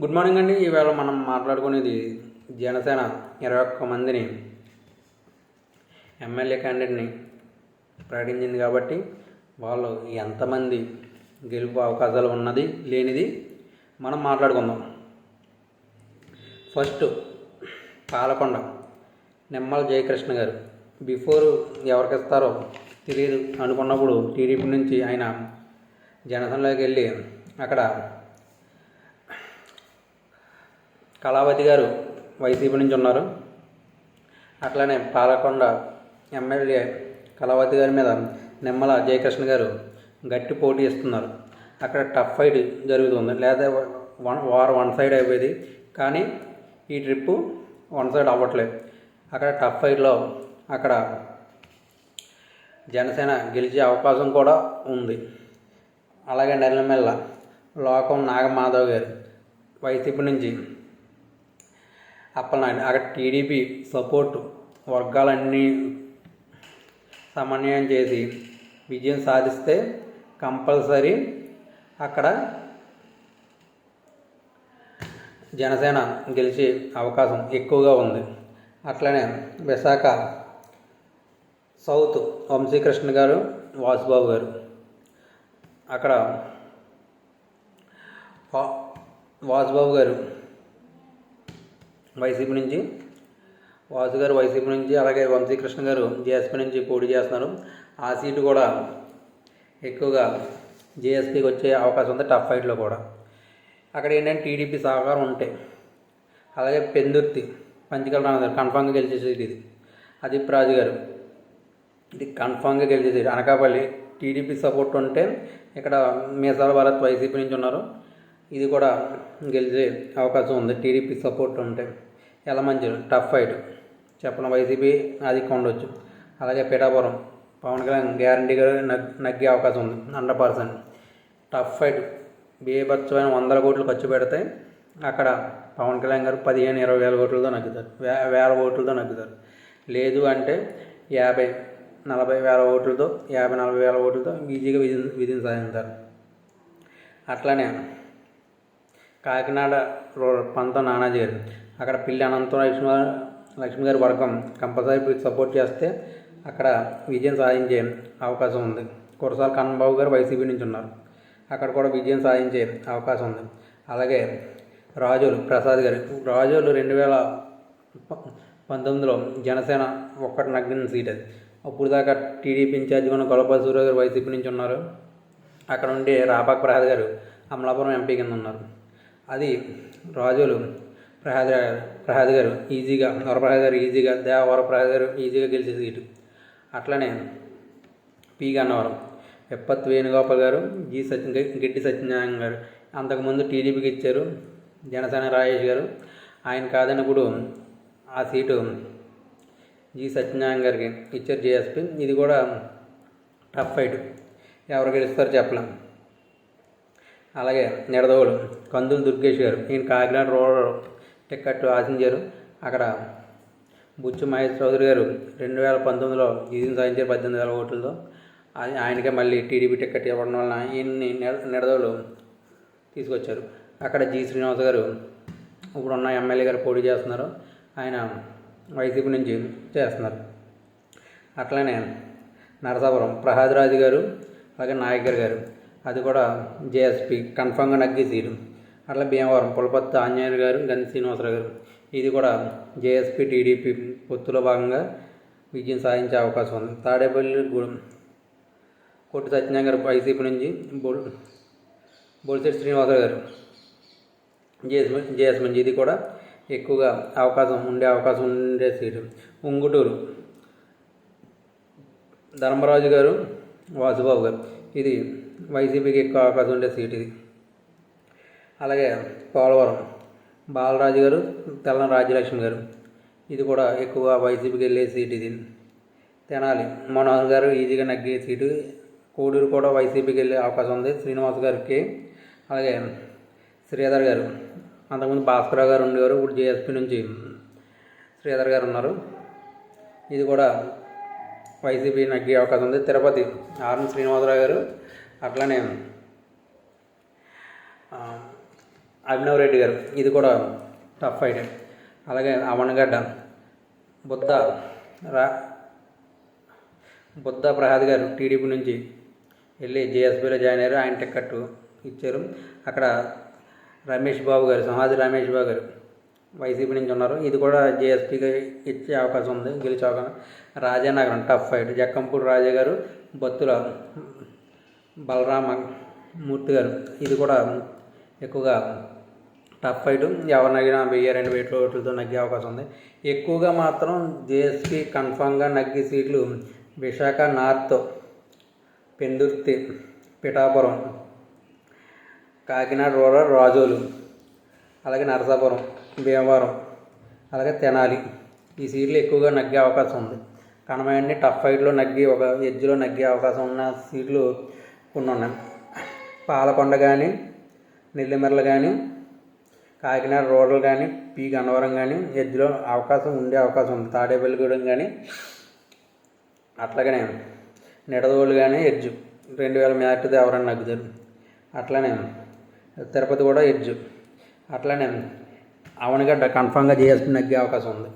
Good morning అండి. ఈవేళ మనం మాట్లాడుకునేది జనసేన ఇరవై ఒక్క మందిని ఎమ్మెల్యే క్యాండిడేట్ని ప్రకటించింది కాబట్టి వాళ్ళు ఎంతమంది గెలుపు అవకాశాలు ఉన్నది లేనిది మనం మాట్లాడుకుందాం. ఫస్ట్ పాలకొండ నిమ్మల జయకృష్ణ గారు. బిఫోర్ ఎవరికి ఇస్తారో తెలియదు అనుకున్నప్పుడు టీడీపీ నుంచి ఆయన జనసేనలోకి వెళ్ళి అక్కడ కళావతి గారు వైసీపీ నుంచి ఉన్నారు. అట్లానే పాలకొండ ఎమ్మెల్యే కళావతి గారి మీద నిమ్మల జయకృష్ణ గారు గట్టి పోటీ ఇస్తున్నారు. అక్కడ టఫ్ ఫైట్ జరుగుతుంది. లేదా వన్ వార్ వన్ సైడ్ అయిపోయేది. కానీ ఈ ట్రిప్పు వన్ సైడ్ అవ్వట్లేదు. అక్కడ టఫ్ ఫైట్లో అక్కడ జనసేన గెలిచే అవకాశం కూడా ఉంది. అలాగే నెల్లమెల్ల లోకం నాగమాధవ్ గారు వైసీపీ నుంచి అప్పలనాయుడు. అక్కడ టీడీపీ సపోర్ట్ వర్గాలన్నీ సమన్వయం చేసి విజయం సాధిస్తే కంపల్సరీ అక్కడ జనసేన గెలిచే అవకాశం ఎక్కువగా ఉంది. అట్లనే విశాఖ సౌత్ వంశీకృష్ణ గారు వాసుబాబు గారు అక్కడ వా- వాసుబాబు గారు వైసీపీ నుంచి వాసు గారు వైసీపీ నుంచి అలాగే వంశీకృష్ణ గారు జేఎస్పీ నుంచి పోటీ చేస్తున్నారు. ఆ సీటు కూడా ఎక్కువగా జేఎస్పీకి వచ్చే అవకాశం ఉంది టఫ్ ఫైట్లో కూడా. అక్కడ ఏంటంటే టీడీపీ సహకారం ఉంటాయి అలాగే పెందుర్తి పంచకల రామగారు కన్ఫామ్గా గెలిచే సీట్ ఇది. అదీప్ రాజు గారు ఇది కన్ఫామ్గా గెలిచే సీట్. అనకాపల్లి టీడీపీ సపోర్ట్ ఉంటే ఇక్కడ మీసాల భారత్ వైసీపీ నుంచి ఉన్నారు. ఇది కూడా గెలిచే అవకాశం ఉంది. టీడీపీ సపోర్ట్ ఉంటే ఎలా మంచి టఫ్ ఫైట్. చెప్పడం వైసీపీ అది ఉండొచ్చు. అలాగే పిఠాపురం పవన్ కళ్యాణ్ గ్యారంటీగా నగ్గే అవకాశం ఉంది. Hundred percent. Tough fight. బీభత్సమైన వందల కోట్లు ఖర్చు పెడితే అక్కడ పవన్ కళ్యాణ్ గారు పదిహేను ఇరవై వేల కోట్లతో నగ్గుతారు. వే వేల ఓట్లతో నగ్గుతారు. లేదు అంటే యాభై నలభై వేల ఓట్లతో యాభై నలభై వేల ఓట్లతో ఈజీగా విధి విధిని సాధించారు అట్లానే కాకినాడ రో పంత నానాజీ గారు అక్కడ పిల్లి అనంతం లక్ష్మి లక్ష్మి గారి వర్గం కంపల్సరీ సపోర్ట్ చేస్తే అక్కడ విజయం సాధించే అవకాశం ఉంది. కురసాల కన్నబాబు గారు వైసీపీ నుంచి ఉన్నారు. అక్కడ కూడా విజయం సాధించే అవకాశం ఉంది. అలాగే రాజోలు ప్రసాద్ గారు. రాజోలు రెండు వేల ప- పంతొమ్మిదిలో జనసేన ఒక్కటి నగ్గిన సీట్ అది. అప్పుడు దాకా టీడీపీ ఇన్ఛార్జ్ ఉన్న గొల్లపల్లి సూర్య గారు వైసీపీ నుంచి ఉన్నారు. అక్కడ ఉండే రాపాక్ ప్రసాద్ గారు అమలాపురం ఎంపీ కింద ఉన్నారు. అది రాజులు ప్రహాద్ ప్రహాద్ గారు ఈజీగా వరప్రసాద్ గారు ఈజీగా దేవవర ప్రసాద్ గారు ఈజీగా గెలిచే సీటు అట్లనే పి. గన్నవరం విప్పత్ వేణుగోపాల్ గారు జి. సత్య గిడ్డి సత్యనారాయణ గారు. అంతకుముందు టీడీపీకి ఇచ్చారు జనసేన రాజేష్ గారు. ఆయన కాదన్నప్పుడు ఆ సీటు జి. సత్యనారాయణ గారికి ఇచ్చారు జేఎస్పీ ఇది కూడా టఫ్ ఫైట్. ఎవరు గెలుస్తారో చెప్పలేం. అలాగే నిడదవోలు కందులు దుర్గేష్ గారు. ఈయన కాకినాడ రూరల్ టికెట్ ఆశించారు. అక్కడ బుచ్చు మహేష్ చౌదరి గారు రెండు వేల పంతొమ్మిదిలో విజయం సాధించారు పద్దెనిమిది వేల ఓట్లతో. అది ఆయనకే మళ్ళీ టీడీపీ టికెట్ ఇవ్వడం వలన ఈయన్ని నిడ- నిడదవోలు తీసుకొచ్చారు. అక్కడ జి శ్రీనివాస్ గారు ఇప్పుడున్న ఎమ్మెల్యే గారు పోటీ చేస్తున్నారు. ఆయన వైసీపీ నుంచి చేస్తున్నారు. అట్లనే నరసాపురం ప్రసాద్ రాజు గారు అలాగే నాయకర్ గారు అది కూడా జేఎస్పీ కన్ఫామ్గా నగ్గి సీటు అట్లా భీమవరం పులపత్తి ఆంజనేయులు గారు గంధి శ్రీనివాసరావు గారు ఇది కూడా జేఎస్పీ టీడీపీ పొత్తులో భాగంగా విజయం సాధించే అవకాశం ఉంది. తాడేపల్లి గూడెం కొట్టి సత్యనారాయణ గారు వైసీపీ నుంచి బొల్ బొలిశెట్టి శ్రీనివాసరావు గారు జేఎస్ జేఎస్ మంచి ఇది కూడా ఎక్కువగా అవకాశం ఉండే అవకాశం ఉండే సీటు. ఉంగుటూరు ధర్మరాజు గారు వాసుబాబు గారు ఇది వైసీపీకి ఎక్కువ అవకాశం ఉండే సీట్ ఇది. అలాగే పోలవరం బాలరాజు గారు తెల్లం రాజ్యలక్ష్మి గారు. ఇది కూడా ఎక్కువ వైసీపీకి వెళ్ళే సీట్ ఇది. తెనాలి మనోహర్ గారు ఈజీగా నగ్గే సీటు. కోడూరు కూడా వైసీపీకి వెళ్ళే అవకాశం ఉంది శ్రీనివాస్ గారికి. అలాగే శ్రీధర్ గారు అంతకుముందు భాస్కర్ గారు ఉండేవారు ఇప్పుడు జేఎస్పీ నుంచి శ్రీధర్ గారు ఉన్నారు. ఇది కూడా వైసీపీ నగ్గే అవకాశం ఉంది. తిరుపతి ఆర్ఎన్ శ్రీనివాసరావు గారు అట్లనే అభినవ్ రెడ్డి గారు ఇది కూడా టఫ్ ఫైట్ అలాగే అవనగడ్డ బుద్ధ రా బుద్ధ ప్రహాద్ గారు టీడీపీ నుంచి వెళ్ళి జేఎస్పీలో జాయిన్ అయ్యారు. ఆయన టికెట్ ఇచ్చారు. అక్కడ రమేష్ బాబు గారు సమాధి రమేష్ బాబు గారు వైసీపీ నుంచి ఉన్నారు. ఇది కూడా జేఎస్పీకి ఇచ్చే అవకాశం ఉంది గెలిచే అవకాశం. రాజానగరం టఫ్ ఫైట్ జక్కంపూడి రాజా గారు బత్తుల బలరామ మూర్తి గారు. ఇది కూడా ఎక్కువగా టఫ్ ఫైట్ ఎవరినగినా వెయ్యి రెండు వెయ్యి ఓట్లతో నగ్గే అవకాశం ఉంది. ఎక్కువగా మాత్రం జేఎస్పీ కన్ఫామ్గా నగ్గే సీట్లు విశాఖ నార్త్ పెందుర్తి పిఠాపురం కాకినాడ రూరల్ రాజోలు అలాగే నరసాపురం భీమవరం అలాగే తెనాలి. ఈ సీట్లు ఎక్కువగా నగ్గే అవకాశం ఉంది. కనమయండి టఫ్ ఫైట్లో నగ్గి ఒక ఎడ్జ్లో నగ్గే అవకాశం ఉన్న సీట్లు కొన్ని పాలకొండ కానీ నెల్లిమర్ల కానీ కాకినాడ రూరల్ కానీ పి గన్నవరం కానీ ఎడ్జ్లో అవకాశం ఉండే అవకాశం ఉంది. తాడేపల్లిగూడెం కానీ అట్లాగనే నిడదోళ్ళు కానీ ఎడ్జు. రెండు వేల మ్యాట్ది ఎవరన్నా నగ్గుతారు అట్లానే తిరుపతి కూడా ఎడ్జు. అట్లానే అవనిగడ్డ కన్ఫామ్గా చేయాల్సిన నగ్గే అవకాశం ఉంది.